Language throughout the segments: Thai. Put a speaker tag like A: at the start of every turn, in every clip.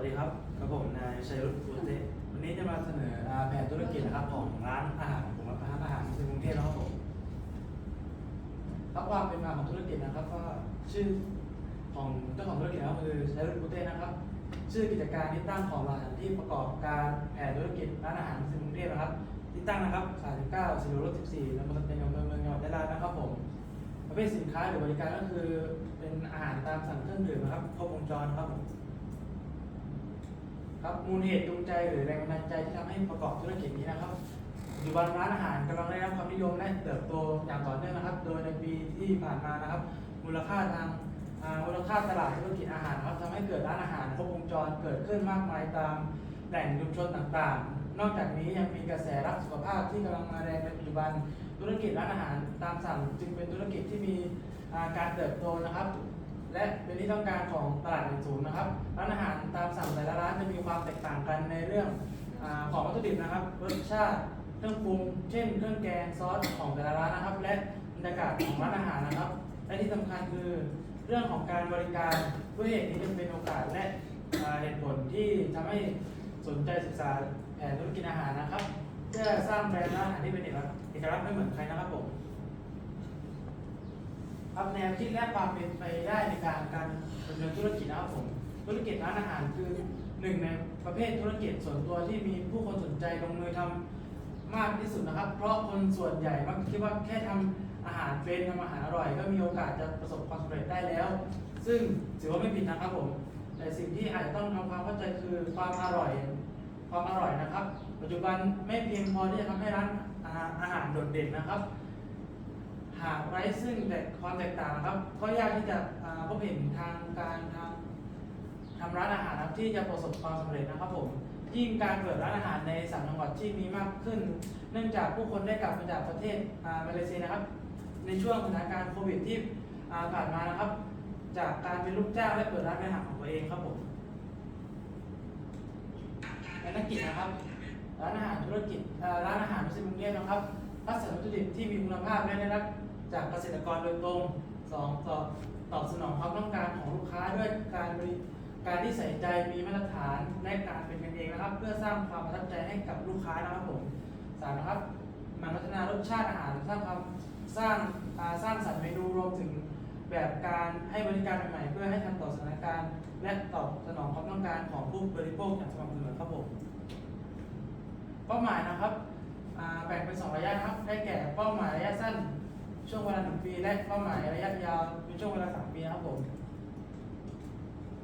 A: วัสดีครับกับผมนายชัยรุตสุเตวันนี้จะมาเสนอแผนธุรกิจนะครับของร้านอาหารผมร้านอาหารในกรุงเทพนะครับผมครับความเป็นมาของธุรกิจนะครับก็ชื่อของเจ้าของธุรกิจนะครับคือชัยรุตสุเตนะครับ ชื่อกิจการที่ตั้งของร้านที่ประกอบการแผนธุรกิจร้านอาหารในกรุงเทพนะครับ ที่ตั้งนะครับ39สิริรจน์14ตำบลสันเป็นอำเภอเมืองจังหวัดยะลานะครับผมประเภทสินค้าหรือบริการก็คือเป็นอาหารตามสั่งเครื่องดื่มนะครับครบวงจรครับผม ครับมูลเหตุจูงใจหรือแรงบันดาลใจที่ทำให้ประกอบธุรกิจนี้นะครับปัจจุบันร้านอาหารกำลังได้รับความนิยมและเติบโตอย่างต่อเนื่องนะครับ โดยในปีที่ผ่านมานะครับ มูลค่าทางมูลค่าตลาดธุรกิจอาหารครับทำให้เกิดร้านอาหารครบวงจรเกิดขึ้นมากมายตามแหล่งชุมชนต่างๆ นอกจากนี้ยังมีกระแสรักสุขภาพที่กำลังมาแรงในปัจจุบันธุรกิจร้านอาหารตามสั่งจึงเป็นธุรกิจที่มีการเติบโตนะครับ และเป็นที่ต้องการของตลาดอย่างสูงนะครับร้านอาหารตามสั่งแต่ละร้านจะมีความแตกต่างกันในเรื่องอาของวัตถุดิบนะครับรสชาติเครื่องปรุง เช่น เครื่องแกงซอสของแต่ละร้านนะครับ และบรรยากาศของร้านอาหารนะครับ และที่สำคัญคือเรื่องของการบริการด้วยเหตุนี้จึงเป็นโอกาสและอ่าเหตุผลที่ทำให้สนใจศึกษาแผนธุรกิจอาหารนะครับ เพื่อสร้างแบรนด์ร้านอาหารที่เป็นเอกลักษณ์เอกลักษณ์ไม่เหมือนใครนะครับผม ครับแนวคิดและความเป็นไปได้ในการการดำเนินธุรกิจนะครับผมธุรกิจร้านอาหารคือหนึ่งในประเภทธุรกิจส่วนตัวที่มีผู้คนสนใจลงมือทำมากที่สุดนะครับ เพราะคนส่วนใหญ่มักคิดว่าแค่ทำอาหารเป็นทำอาหารอร่อย ก็มีโอกาสจะประสบความสำเร็จได้แล้ว ซึ่งถือว่าไม่ผิดนะครับผมแต่สิ่งที่อาจจะต้องทำความเข้าใจคือความอร่อย ความอร่อยนะครับ ปัจจุบันไม่เพียงพอที่จะทำให้ร้านอาหารโดดเด่นนะครับ หากไร้ซึ่งแต่ความแตกต่างนะครับ ก็ยากที่จะพบเห็นทางการทำทำร้านอาหารครับที่จะประสบความสำเร็จนะครับผมยิ่งการเปิดร้านอาหารในสามจังหวัดที่มีมากขึ้น เนื่องจากผู้คนได้กลับมาจากประเทศมาเลเซียนะครับ ในช่วงสถานการณ์โควิดที่ผ่านมานะครับ จากการเป็นลูกจ้างและเปิดร้านอาหารของตัวเองครับผมและนักกิจนะครับ ร้านอาหารธุรกิจร้านอาหารในกรุงเทพนะครับคัดสรรวัตถุดิบที่มีคุณภาพและได้รับ จากเกษตรกรโดยตรงสองตอบตอบสนองความต้องการของลูกค้าด้วยการบริการที่ใส่ใจมีมาตรฐานและการเป็นกันเองนะครับ เพื่อสร้างความประทับใจให้กับลูกค้านะครับผมสามนะครับหมันพัฒนารสชาติอาหารสร้างความสร้างสร้างสรรค์เมนูรวมถึงแบบการให้บริการใหม่ๆเพื่อให้ทันต่อสถานการณ์ และตอบสนองความต้องการของผู้บริโภคอย่างสม่ำเสมอครับผมเป้าหมายนะครับแบ่งเป็นสองระยะนะครับได้แก่เป้าหมายระยะสั้น ช่วงเวลาหนึ่งปีและเป้าหมายระยะยาวเป็นช่วงเวลาสามปีนะครับผม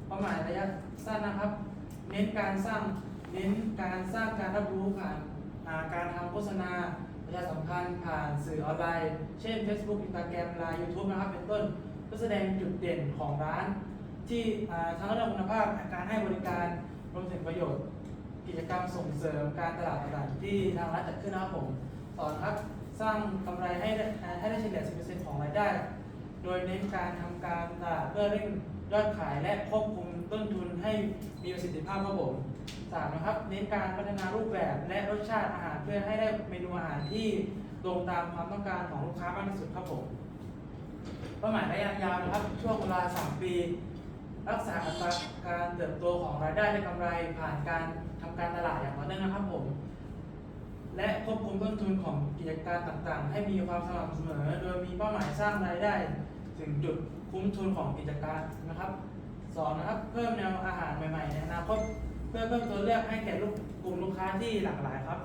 A: เป้าหมายระยะสั้นนะครับ เน้นการสร้างเน้นการสร้างการรับรู้ผ่านการทำโฆษณาประชาสัมพันธ์ผ่านสื่อออนไลน์ เช่น Facebook Instagram Line YouTube นะครับ เป็นต้นเพื่อแสดงจุดเด่นของร้าน ที่ทั้งเรื่องคุณภาพการให้บริการรวมถึงประโยชน์ กิจกรรมส่งเสริมการตลาดต่างๆที่ทางรัฐจัดขึ้นนะครับผมสอนครับ สร้างกำไรให้ได้ให้ได้เฉลี่ย 10%ของรายได้ โดยเน้นการทำการตลาดเพื่อเร่งยอดขายและควบคุมต้นทุนให้มีประสิทธิภาพครับผมสามนะครับเน้นการพัฒนารูปแบบและรสชาติอาหารเพื่อให้ได้เมนูอาหารที่ตรงตามความต้องการของลูกค้ามากที่สุดครับผมเป้าหมายระยะยาวนะครับช่วงเวลา 3 ปี รักษาอัตราการเติบโตของรายได้และกำไรผ่านการทำการตลาดอย่างต่อเนื่องนะครับผม และควบคุมต้นทุนของกิจการต่างๆ ให้มีความสม่ำเสมอ โดยมีเป้าหมายสร้างรายได้ ถึงจุดคุ้มทุนของกิจการนะครับสองนะครับเพิ่มแนวอาหารใหม่ๆในอนาคตเพื่อเพิ่มตัวเลือกให้แก่ลูกกลุ่มลูกค้าที่หลากหลายครับ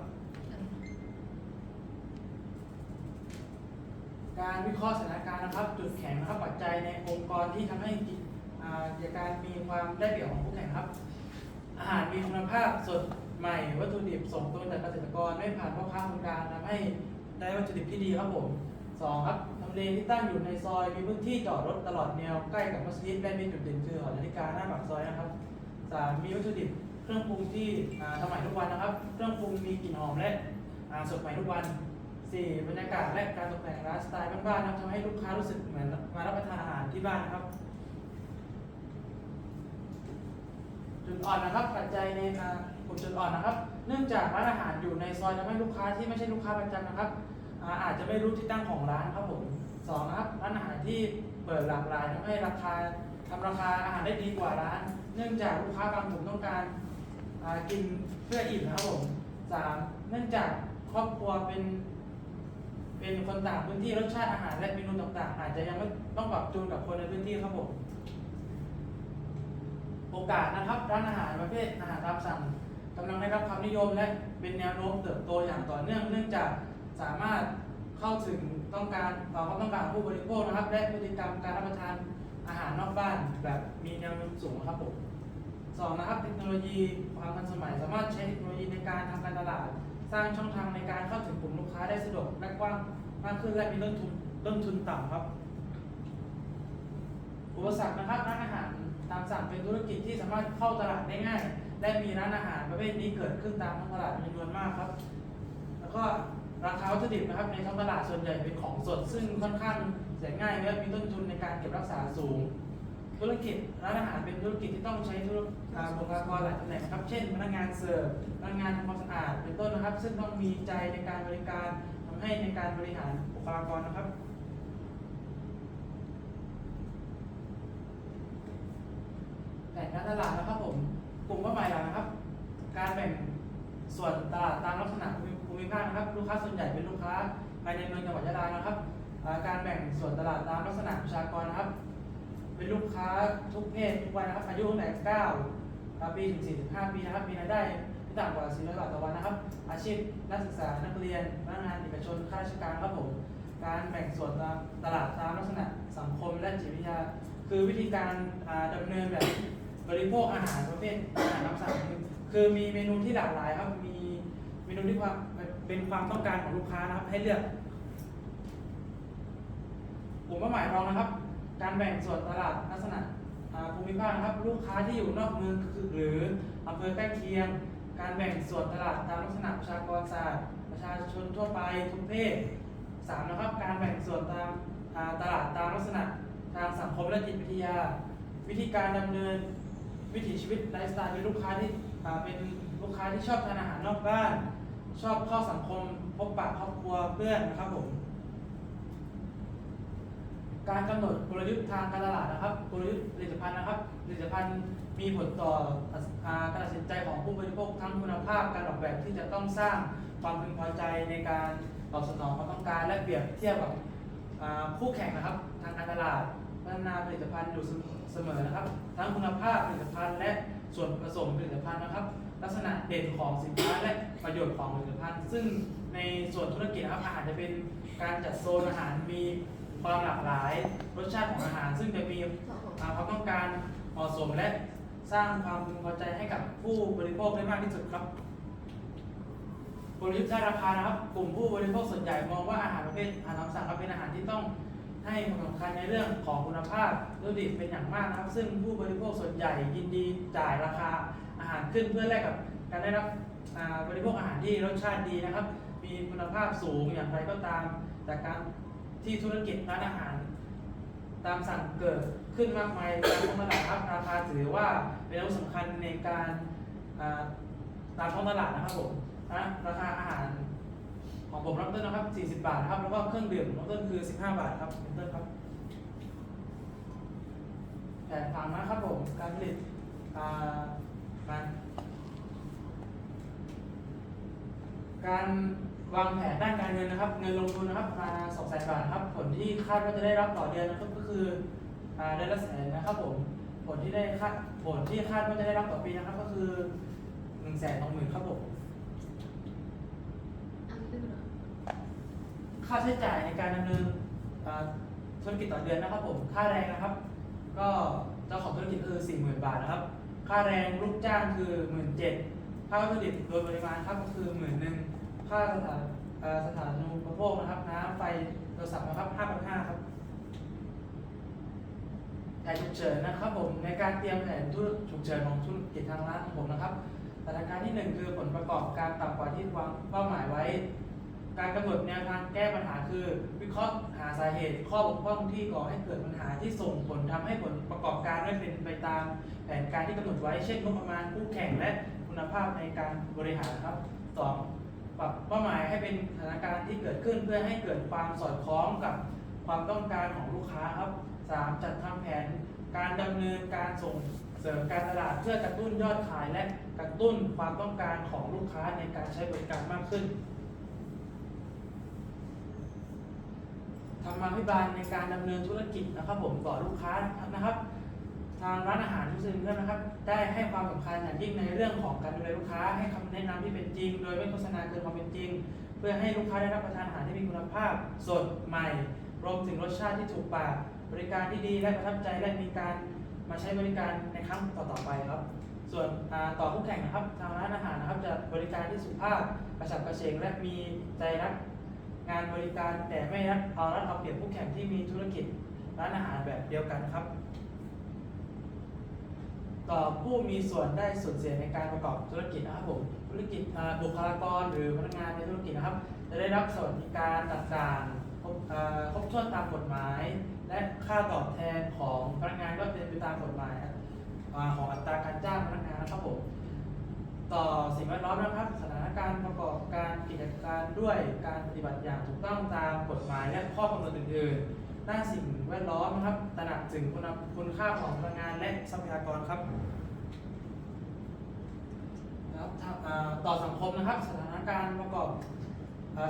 A: การวิเคราะห์สถานการณ์นะครับ จุดแข็งนะครับปัจจัยในองค์กรที่ทำให้กิจกิจการมีความได้เปรียบของคู่แข่งครับ อาหารมีคุณภาพสด ใหม่วัตถุดิบส่งตรงจากเกษตรกรไม่ผ่านพ่อค้าคนกลางทำให้ได้วัตถุดิบที่ดีครับผมสองครับทำเลที่ตั้งอยู่ในซอยมีพื้นที่จอดรถตลอดแนวใกล้กับมัสยิดและมีจุดเด่นคือหอนาฬิกาหน้าปากซอยนะครับสามมีวัตถุดิบเครื่องปรุงที่ทำใหม่ทุกวันนะครับ เครื่องปรุงมีกลิ่นหอมและสดใหม่ทุกวันสี่บรรยากาศและการตกแต่งร้านสไตล์บ้านๆนะทำให้ลูกค้ารู้สึกเหมือนมารับประทานอาหารที่บ้านนะครับจุดอ่อนนะครับปัจจัยใน จุดอ่อนนะครับ เนื่องจากร้านอาหารอยู่ในซอยทำให้ลูกค้าที่ไม่ใช่ลูกค้าประจำนะครับอาอาจจะไม่รู้ที่ตั้งของร้านครับผมสองนะครับร้านอาหารที่เปิดหลากหลายทำให้ราคาทำราคาอาหารได้ดีกว่าร้าน เนื่องจากลูกค้าบางกลุ่มต้องการกินเพื่ออิ่มนะครับผมสามเนื่องจากครอบครัวเป็นเป็นคนต่างพื้นที่รสชาติอาหารและเมนูต่างๆ อาจจะยังไม่ต้องปรับจูนกับคนในพื้นที่ครับผมโอกาสนะครับร้านอาหารประเภทอาหารตามสั่ง กำลังได้รับความนิยมและเป็นแนวโน้มเติบโตอย่างต่อเนื่อง เนื่องจากสามารถเข้าถึงต้องการต่อความต้องการผู้บริโภคนะครับ และพฤติกรรมการรับประทานอาหารนอกบ้านแบบมีแนวโน้มสูงครับผมสองนะครับเทคโนโลยีความทันสมัย สามารถใช้เทคโนโลยีในการทำการตลาด สร้างช่องทางในการเข้าถึงกลุ่มลูกค้าได้สะดวกและกว้างมากขึ้นและมีต้นทุนต้นทุนต่ำครับอุปสรรคนะครับร้านอาหารตามสั่งเป็นธุรกิจที่สามารถเข้าตลาดได้ง่าย และมีร้านอาหารประเภทนี้เกิดขึ้นตามท้องตลาดจำนวนมากครับ แล้วก็ราคาวัตถุดิบนะครับในท้องตลาดส่วนใหญ่เป็นของสด ซึ่งค่อนข้างเสียง่ายและมีต้นทุนในการเก็บรักษาสูง ธุรกิจร้านอาหารเป็นธุรกิจที่ต้องใช้ธุรบุคลากรหลายตำแหน่งครับ เช่น พนักงานเสิร์ฟพนักงานทำความสะอาดเป็นต้นนะครับ ซึ่งต้องมีใจในการบริการทำให้ในการบริหารบุคลากรนะครับแผนการตลาดนะครับ ลุ่มเป้าหมายหลักนะครับ การแบ่งส่วนตลาดตามลักษณะภูมิภาคนะครับ ลูกค้าส่วนใหญ่เป็นลูกค้าภายในเมืองจังหวัดยะลานะครับ การแบ่งส่วนตลาดตามลักษณะประชากรนะครับ เป็นลูกค้าทุกเพศทุกวัยนะครับอายุตั้งแต่9ปีถึง45ปีนะครับมีรายได้ไม่ต่ำกว่า400บาทต่อวันนะครับ อาชีพนักศึกษานักเรียนพนักงานเอกชนข้าราชการครับผมการแบ่งส่วนตลาดตามลักษณะสังคมและจิตวิทยา คือวิธีการอ่าดำเนินแบบ บริโภคอาหารประเภทอาหารตามสั่งคือมีเมนูที่หลากหลายครับ มีเมนูที่ความเป็นความต้องการของลูกค้านะครับ ให้เลือกกลุ่มเป้าหมายรองนะครับ การแบ่งส่วนตลาดลักษณะภูมิภาคนะครับ ลูกค้าที่อยู่นอกเมืองหรืออำเภอใกล้เคียง การแบ่งส่วนตลาดตามลักษณะประชากรศาสตร์ประชาชนทั่วไปทุกเพศสามนะครับ การแบ่งส่วนตามตลาดตามลักษณะทางสังคมและจิตวิทยา วิธีการดำเนิน วิถีชีวิตไลฟ์สไตล์เป็นลูกค้าที่เป็นลูกค้าที่ชอบทานอาหารนอกบ้าน ชอบเข้าสังคมพบปะครอบครัวเพื่อนนะครับผม การกำหนดกลยุทธ์ทางการตลาดนะครับกลยุทธ์ผลิตภัณฑ์นะครับผลิตภัณฑ์มีผลต่ออ่าการตัดสินใจของผู้บริโภคทั้งคุณภาพการออกแบบที่จะต้องสร้างความพึงพอใจในการตอบสนองความต้องการและเปรียบเทียบกับคู่แข่งนะครับ ทางการตลาดพัฒนาผลิตภัณฑ์อยู่เสมอนะครับ ทั้งคุณภาพผลิตภัณฑ์และส่วนผสมผลิตภัณฑ์นะครับ ลักษณะเด่นของสินค้าและประโยชน์ของผลิตภัณฑ์ ซึ่งในส่วนธุรกิจครับอาหารจะเป็นการจัดโซนอาหารมีความหลากหลายรสชาติของอาหาร ซึ่งจะมีความต้องการเหมาะสมและสร้างความพึงพอใจให้กับผู้บริโภคได้มากที่สุดครับกลยุทธ์ด้านราคานะครับ กลุ่มผู้บริโภคส่วนใหญ่มองว่าอาหารประเภทอาหารตามสั่งเป็นอาหารที่ต้อง ให้ความสำคัญในเรื่องของคุณภาพวัตถุดิบเป็นอย่างมากนะครับ ซึ่งผู้บริโภคส่วนใหญ่ยินดีจ่ายราคาอาหารขึ้นเพื่อแลกกับการได้รับบริโภคอาหารที่รสชาติดีนะครับ มีคุณภาพสูงอย่างไรก็ตามจากการที่ธุรกิจร้านอาหาร ตามสั่งเกิดขึ้นมากมายตามท้องตลาดครับราคาถือว่าเป็นอาวุธสำคัญในการตามท้องตลาดนะครับผมนะราคาอาหาร ของผมริ่มต้นนะครับ 40 บาทครับ แล้วก็เครื่องดื่มริ่มต้นคือ 15 บาทครับริ่มต้นครับแผนผังนะครับผม การผลิตการการวางแผนด้านการเงินนะครับ เงินลงทุนนะครับประมาณสองแสนบาทครับ ผลที่คาดว่าจะได้รับต่อเดือนนะครับก็คืออ่าเดือนละแสนนะครับผม ผลที่ได้คาดผลที่คาดว่าจะได้รับต่อปีนะครับก็คือหนึ่งแสนสองหมื่นครับผม ค่าใช้จ่ายในการดำเนินธุรกิจต่อเดือนนะครับผมค่าแรงนะครับ ก็เจ้าของธุรกิจคือสี่หมื่นบาทนะครับ ค่าแรงลูกจ้างคือหมื่นเจ็ดค่าวัตถุดิบโดยปริมาณครับก็คือหมื่นหนึ่งค่าสถานสถานูปโภคนะครับน้ำไฟโทรศัพท์นะครับห้าพันห้าครับแผนฉุกเฉินนะครับผมในการเตรียมแผนธุรฉุกเฉินของธุรกิจทางร้านของผมนะครับสถานการณ์ที่หนึ่งคือผลประกอบการต่ำกว่าที่วางเป้าหมายไว้ การกำหนดแนวทางแก้ปัญหาคือ วิเคราะห์หาสาเหตุ ข้อบกพร่องที่ก่อให้เกิดปัญหาที่ส่งผลทำให้ผลประกอบการไม่เป็นไปตามแผนการที่กำหนดไว้เช่นงบประมาณคู่แข่งและคุณภาพในการบริหารครับสองปรับเป้าหมายให้เป็นสถานการณ์ที่เกิดขึ้นเพื่อให้เกิดความสอดคล้องกับความต้องการของลูกค้าครับสามจัดทำแผนการดำเนินการส่งเสริมการตลาดเพื่อกระตุ้นยอดขายและกระตุ้นความต้องการของลูกค้าในการใช้บริการมากขึ้น ธรรมาภิบาลในการดำเนินธุรกิจนะครับ ผมต่อลูกค้านะครับ ทางร้านอาหารทุกสิ่งด้วยนะครับ ได้ให้ความสำคัญอย่างยิ่งในเรื่องของการดูแลลูกค้าให้คำแนะนำที่เป็นจริง โดยไม่โฆษณาเกินความเป็นจริง เพื่อให้ลูกค้าได้รับประทานอาหารที่มีคุณภาพ สดใหม่ รวมถึงรสชาติที่ถูกปากบริการที่ดีและประทับใจและมีการมาใช้บริการในครั้งต่อๆไปครับ ส่วนต่อคู่แข่งนะครับ ทางร้านอาหารนะครับจะบริการที่สุภาพกระฉับกระเฉงและมีใจรัก งานบริการแต่ไม่รัดเอารัดเอาเปรียบคู่แข่งที่มีธุรกิจร้านอาหารแบบเดียวกันครับ ต่อผู้มีส่วนได้ส่วนเสียในการประกอบธุรกิจนะครับผมธุรกิจบุคลากรหรือพนักงานในธุรกิจนะครับ จะได้รับสวัสดิการต่างๆครบอ่าครบถ้วนตามกฎหมาย และค่าตอบแทนของพนักงานก็เป็นไปตามกฎหมายของอัตราการจ้างพนักงานนะครับผม ต่อสิ่งแวดล้อมนะครับ สถานการณ์ประกอบการกิจการด้วยการปฏิบัติอย่างถูกต้องตามกฎหมายและข้อกำหนดอื่นๆด้านสิ่งแวดล้อมนะครับตระหนักถึงคุณคุณค่าของพลังงานและทรัพยากรครับครับต่อสังคมนะครับ สถานการณ์ประกอบ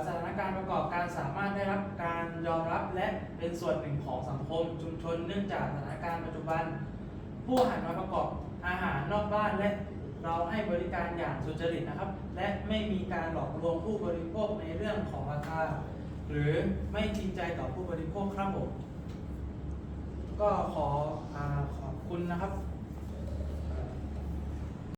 A: สถานการณ์ประกอบการสามารถได้รับการยอมรับและเป็นส่วนหนึ่งของสังคมชุมชน เนื่องจากสถานการณ์ปัจจุบัน ผู้หันมาประกอบอาหารนอกบ้านและ เราให้บริการอย่างสุจริตนะครับ และไม่มีการหลอกลวงผู้บริโภคในเรื่องของราคา หรือไม่จริงใจต่อผู้บริโภคครับผมก็ขออขอบคุณนะครับ